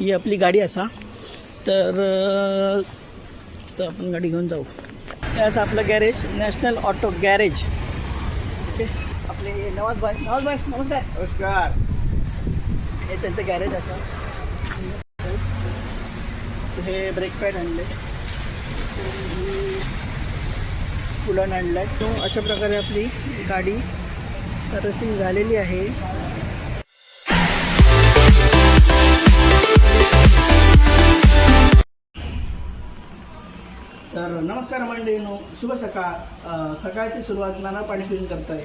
ही आपली गाडी असा. तर तर आपण गाडी घेऊन जाऊ. हे असं आपलं garage national auto garage okay? आपले नवाज भाई नवाज भाई नमस्कार. नमस्कार. हे त्यांचं गॅरेज असं. हे ब्रेक पॅड आणले पुलन आणलं आहे अशा प्रकारे आपली गाडी सर्व्हिसिंग झालेली आहे. नमस्कार मंडळीनो शुभ सकाळ. सकाळची सुरुवात नाना पाणी पिऊन करताय.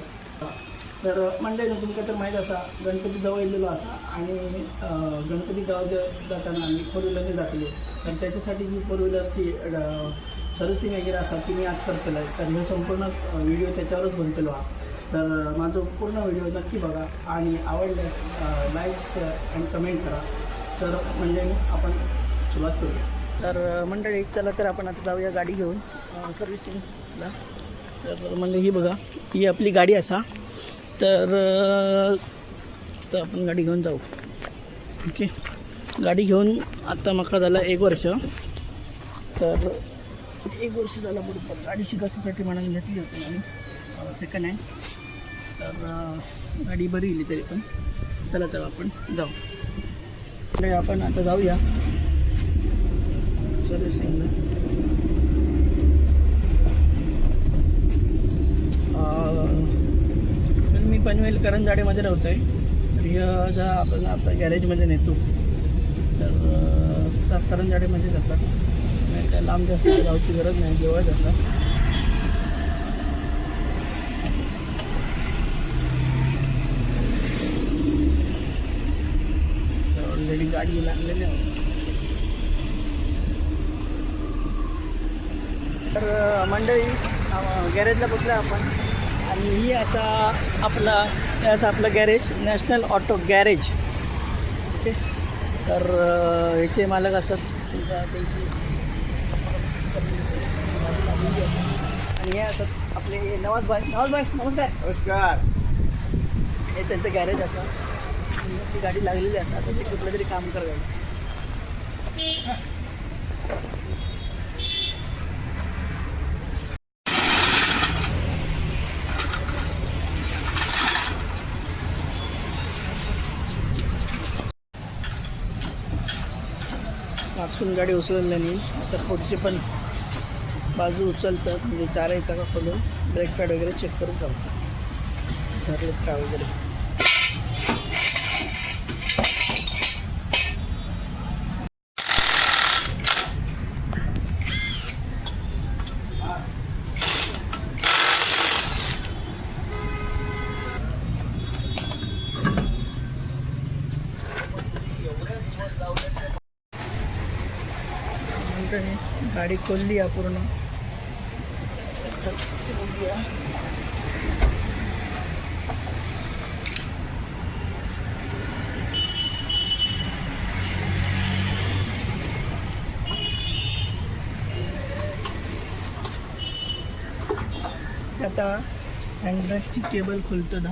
तर मंडळीनो तुमका तर माहीत असा गणपती जवळ येलेलो असा आणि गणपती गावात जाताना आम्ही फोर व्हीलरने जातले तर त्याच्यासाठी जी फोर व्हीलरची सर्व्हिसिंग वगैरे असा ती मी आज करतलो आहे तर हे संपूर्ण व्हिडिओ त्याच्यावरच बनतलो हा. तर माझा पूर्ण व्हिडिओ नक्की बघा आणि आवडल्यास लाईक शेअर आणि कमेंट करा. तर म्हणजे आपण सुरुवात करूया. तर मंडळी चला तर आपण आता जाऊया गाडी घेऊन सर्व्हिसिंगला. तर म्हणजे ही बघा ही आपली गाडी असा. तर तर आपण गाडी घेऊन जाऊ. ओके गाडी घेऊन आता म्हाका झाला एक वर्ष. तर एक वर्ष झाला बरोबर गाडी शिकासाठी म्हणून घेतली होती आम्ही सेकंड हँड तर गाडी बरी गेली तरी पण. चला तर आपण जाऊ. आपण आता जाऊया. सर्व्हिसिंगला तर मी पनवेल करंजाडेमध्ये राहतो आहे ज्या आपण आता गॅरेजमध्ये नेतो. तर अं, त्या करंजाडेमध्येच नाही काय लांब जास्त जाऊची गरज नाही जवळच असा ऑलरेडी गाडी लागलेली आहे. तर मंडळी गॅरेजला बघलं आपण. आणि ही असा आपला हे असं आपलं garage national auto garage. Okay? तर ह्याचे मालक असत आणि हे असत आपले नवाज भाई. नवाज भाई नमस्कार. नमस्कार. हे त्यांचं गॅरेज असं. ती गाडी लागलेली असतात ते कुठलं तरी काम करायला मागसून गाडी उचलल्याने आता पुढची पण बाजू उचलतात म्हणजे चारही चाका खोलून ब्रेक पॅड वगैरे चेक करून चालतात ठरलेत का वगैरे? मंडळी, गाडी खोलली आहे पूर्ण. आता हँडब्रेकची केबल खुलतं ना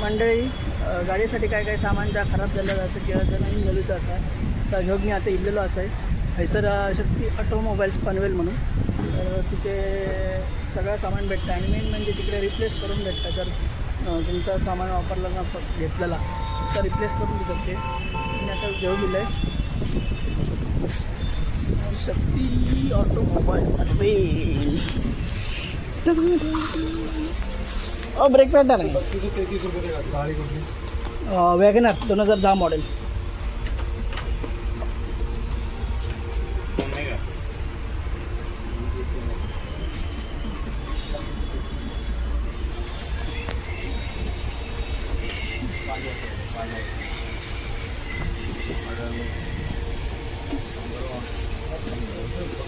मंडळी गाडीसाठी काय काय सामान ज्या खराब झालं असं किंवा जर नवीन झालेलं असं. तर घेऊन मी आता इल्लेलो असं आहे हैसर शक्ती ऑटोमोबाईल्स पनवेल म्हणून. तर तिथे सगळं सामान भेटतं. आणि मेन म्हणजे तिकडे रिप्लेस करून भेटतं. जर तुमचं सामान वापरलं ना घेतलेला तर रिप्लेस करून देतात ते. मी आता घेऊन दिलं आहे Shakti automobile. Panvel brake pad नाही दोन हजार दहा मॉडेल.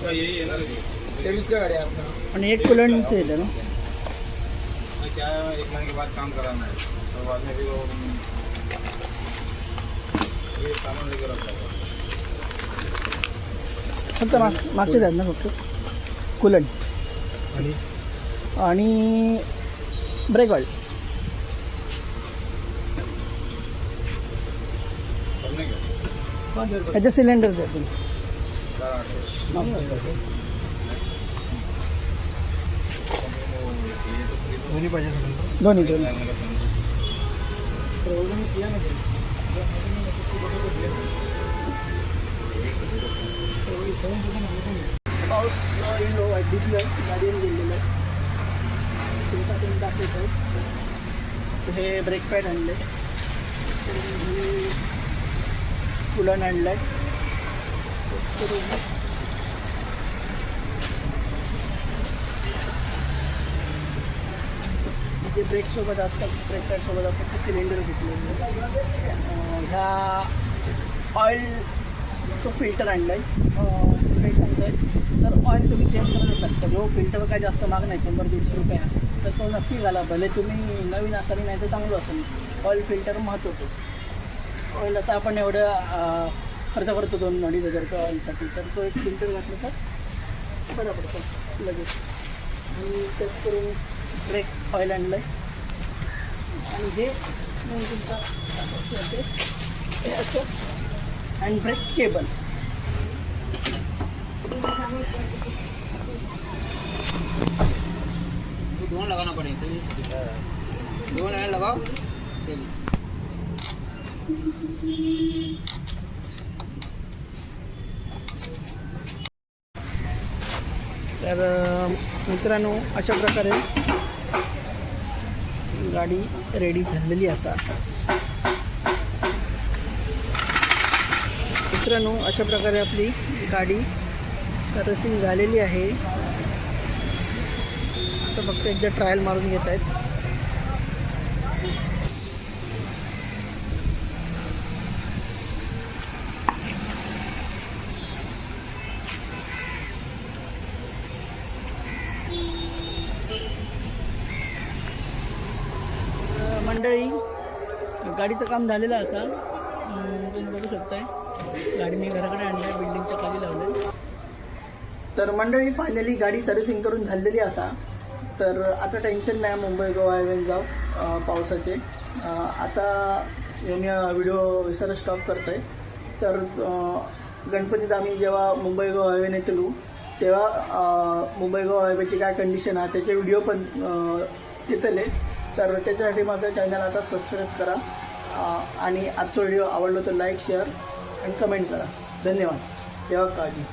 तेवीस का गाड़ी है आपका आणि एक कुलंटचं येतं ना. क्या है एक महीने के बाद काम कराना है तो बाद में भी वो ये सामान लेकर आता है फक्त माग मागचे आहेत ना फक्त. कुलंट आणि? आणि ब्रेक ऑइल ह्याचं सिलेंडर चार आठशे. दोन्ही पाऊस वाढीतलं गाडीवर गेलेलं आहे दाखवत हे ब्रेक पॅड आणले कुलन आणलं आहे जे ब्रेकसोबत असतात ब्रेक पॅडसोबत असतात ते सिलेंडर घेतले. ह्या ऑइल तो फिल्टर आणला आहे काय सांगतो आहे तर ऑइल तुम्ही चेंज करत असाल तर जो फिल्टर काय जास्त माग नाही शंभर दीडशे रुपये. तर तो नक्की घाला. भले तुम्ही नवीन असाल नाही तर चांगलं असेल. ऑइल फिल्टर महत्त्वाचंच ऑइल आता आपण एवढं खर्च करतो दोन अडीच हजार रुपये ऑइलसाठी तर तो एक फिल्टर घातला तर बरं पडतो लगेच. आणि त्याच करून ब्रेक ऑइल आणलं आहे. आणि हे तुमचा हे असं. And brake cable. दोन लगाना पड़ेगा दोन लगाव लगाओ तर मित्रांनो अशा प्रकारे गाडी रेडी झालेली असा. मित्रांनो अशा प्रकारे आपली गाडी सर्व्हिसिंग झालेली आहे. आता फक्त एकदा ट्रायल मारून घेत आहेत. मंडळी गाडीचं काम झालेलं असा तुम्ही बघू शकताय. गाडी मी घराकडे आणली बिल्डिंगच्या खाली लावली. तर मंडळी फायनली गाडी सर्व्हिसिंग करून झालेली असा. तर आता टेन्शन नाही मुंबई गोवा हायवेन जाऊ पावसाचे. आता मी व्हिडिओ विसर स्टॉप करतो आहे तर गणपतीत आम्ही जेव्हा मुंबई गोवा हायवेने येतलो तेव्हा मुंबई गोवा हायवेची काय कंडिशन आहे त्याचे व्हिडिओ पण येतले. तर त्याच्यासाठी माझं चॅनल आता सबस्क्राईब करा. आणि आजचा व्हिडिओ आवडला तर लाईक शेअर आणि कमेंट करा. धन्यवाद. तेव्हा काळजी.